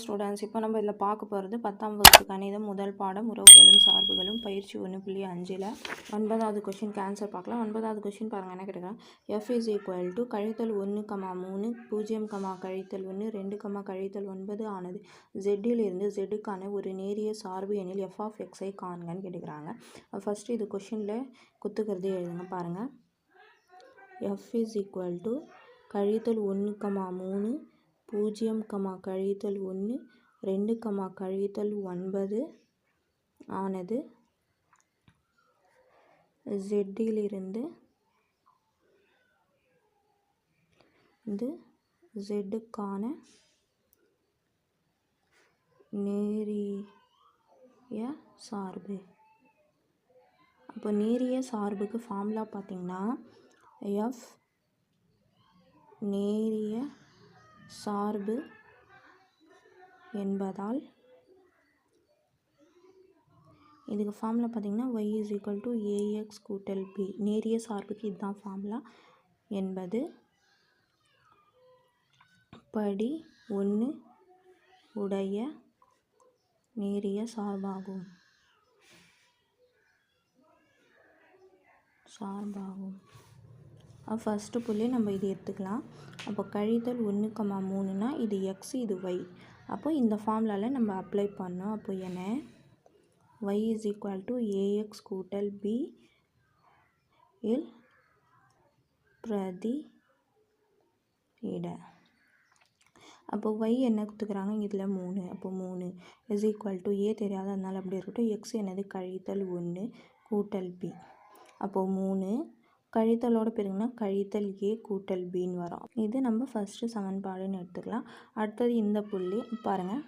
Students இப்போ நம்ம இதில் பார்க்க போகிறது பத்தாம் வகுப்பு கணிதம் முதல் பாடம் உறவுகளும் சார்புகளும் பயிற்சி ஒன்று புள்ளி அஞ்சில் ஒன்பதாவது கொஷின் கேன்சர் பார்க்கலாம். ஒன்பதாவது கொஷின் பாருங்கள் என்ன கேட்டுக்கலாம் எஃப் இஸ் ஈக்குவல் டு கழித்தல் ஒன்று கமா மூணு பூஜ்ஜியம் கமா கழித்தல் ஒன்று ரெண்டு கமா கழித்தல் ஒன்பது ஆனது ஜெட்டில் இருந்து ஜெட்டுக்கான ஒரு நேரிய சார்பு எனில் எஃப் ஆஃப் எக்ஸை காண்கன்னு கேட்டுக்கிறாங்க ஃபஸ்ட்டு இது கொஷினில் குத்துக்கிறது எழுதுங்க பாருங்கள் எஃப் இஸ் ஈக்குவல் டு கழித்தல் ஒன்று கமா மூணு பூஜ்ஜியம் கமா கழித்தல் ஒன்று ரெண்டு கமா கழித்தல் ஒன்பது ஆனது ஜெட்டிலிருந்து இது ஜெட்டுக்கான நேரிய சார்பு. அப்போ நேரிய சார்புக்கு ஃபார்முலா பார்த்திங்கன்னா எஃப் நேரிய சார்பு என்பதால் இதுக்கு ஃபார்முலா பார்த்தீங்கன்னா Y is equal to A X கூட்டல் பி நேரிய சார்புக்கு இதுதான் ஃபார்முலா என்பது படி ஒன்று உடைய நேரிய சார்பாகும். சார்பாகும். ஃபஸ்ட்டு புள்ளி நம்ம இது எடுத்துக்கலாம். அப்போ கழித்தல் ஒன்று கம்மா மூணுனா இது எக்ஸ் இது ஒய் அப்போ இந்த ஃபார்முலாவில் நம்ம அப்ளை பண்ணோம். அப்போ என்ன? Y is equal to A X கூட்டல் பி இல் பிரதி இட அப்போ ஒய் என்ன கொடுத்துக்கிறாங்க? இதில் மூணு. அப்போ மூணு இஸ் ஈக்குவல் டு ஏ தெரியாத அதனால் அப்படி இருக்கட்டும். எக்ஸ் என்னது? கழித்தல் ஒன்று கூட்டல் பி அப்போது மூணு கழித்தலோட பெருகுனா கழித்தல் ஏ கூட்டல் பின்னு வரும். இது நம்ம ஃபஸ்ட்டு சமன்பாடுன்னு எடுத்துக்கலாம். அடுத்தது இந்த புள்ளி. பாருங்கள்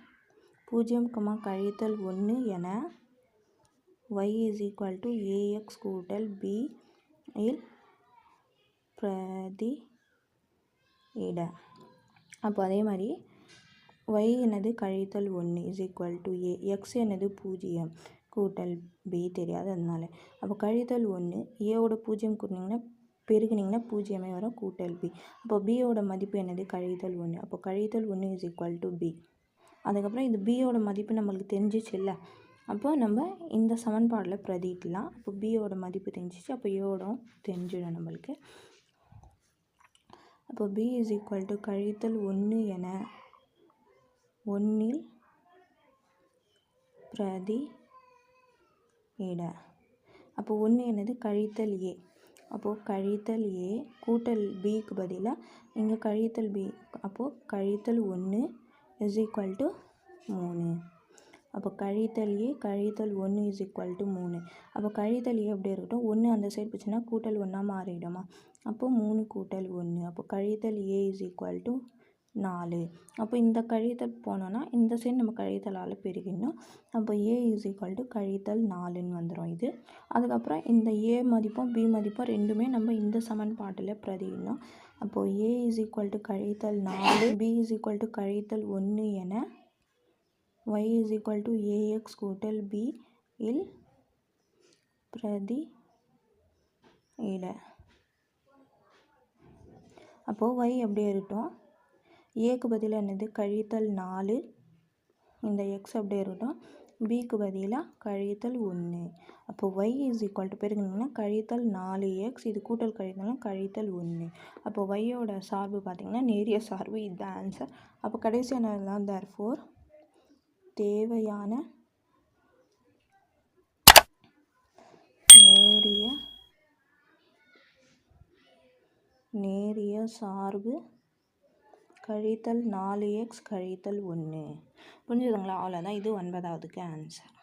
பூஜ்ஜியம் கமா கழித்தல் ஒன்று என Y is equal to A X கூட்டல் பி இல் பிரதி இட அப்போ அதே மாதிரி ஒய் என்னது கழித்தல் ஒன்று is equal to A X என்னது பூஜ்ஜியம். கூட்டல் பி தெரியாது அதனால. அப்போ கழித்தல் ஒன்று ஏவோட பூஜ்ஜியம் கூட்டினீங்கன்னா பெருகுனிங்கன்னா பூஜ்ஜியமே வரும் கூட்டல் பி அப்போ பியோட மதிப்பு என்னது? கழித்தல் ஒன்று அப்போ கழித்தல் ஒன்று இஸ் ஈக்குவல் டு பி அதுக்கப்புறம் இது பியோட மதிப்பு நம்மளுக்கு தெரிஞ்சிச்சு இல்லை அப்போ நம்ம இந்த சமன்பாடில் பிரதிட்டலாம். அப்போ பியோட மதிப்பு தெரிஞ்சிச்சு அப்போ ஏவோடும் தெரிஞ்சிடும் நம்மளுக்கு. அப்போ பி இஸ் ஈக்குவல் டு கழித்தல் ஒன்று என ஒன்றில் பிரதி ஏட அப்போ ஒன்று என்னது? கழித்தல் ஏ. அப்போது கழித்தல் ஏ கூட்டல் பிக்கு பதிலாக இங்கே கழித்தல் பி. அப்போது கழித்தல் ஒன்று இஸ் ஈக்குவல் டு மூணு. அப்போ கழித்தல் ஏ கழித்தல் ஒன்று இஸ் ஈக்குவல் டு மூணு. அப்போ கழித்தல் ஏ எப்படி இருக்கட்டும்? ஒன்று அந்த சைடு போச்சுன்னா கூட்டல் ஒன்றா மாறிடுமா? அப்போது மூணு கூட்டல் ஒன்று அப்போ கழித்தல் ஏ இஸ் ஈக்குவல் டு நாலு. அப்போ இந்த கழித்தல் போனோன்னா இந்த சைடு நம்ம கழித்தலால் பெருகிடணும். அப்போ ஏ இஸ் ஈக்குவல் டு கழித்தல் நாலுன்னு வந்துடும் இது. அதுக்கப்புறம் இந்த ஏ மதிப்பும் பி மதிப்பும் ரெண்டுமே நம்ம இந்த சமன்பாட்டில் பிரதிடணும் அப்போது ஏ இஸ் ஈக்குவல் டு கழித்தல் நாலு பி இஸ் ஈக்குவல் டு கழித்தல் ஒன்று என Y is equal to A X கூட்டல் பி இல் பிரதி இட அப்போது ஒய் அப்படியே இருக்கட்டும். ஏக்கு பதில் என்னது? கழித்தல் நாலு. இந்த எக்ஸ் அப்படியே இருக்கட்டும். பிக்கு பதிலாக கழித்தல் ஒன்று அப்போ ஒய் இஸ் ஈக்குவல் டு பெருக்கணும்னா கழித்தல் நாலு எக்ஸ் இது கூட்டல் கழித்தல்னா கழித்தல் ஒன்று அப்போ ஒய்யோட சார்பு பார்த்திங்கன்னா நேரிய சார்பு இதுதான் ஆன்சர் அப்போ கடைசி கடைசியானதுலாம் தேர் ஃபோர் தேவையான நேரிய நேரிய சார்பு கழித்தல் நாலு எக்ஸ் கழித்தல் ஒன்று. புரிஞ்சுதுங்களா? அவ்வளோதான் இது ஒன்பதாவதுக்கு ஆன்சர்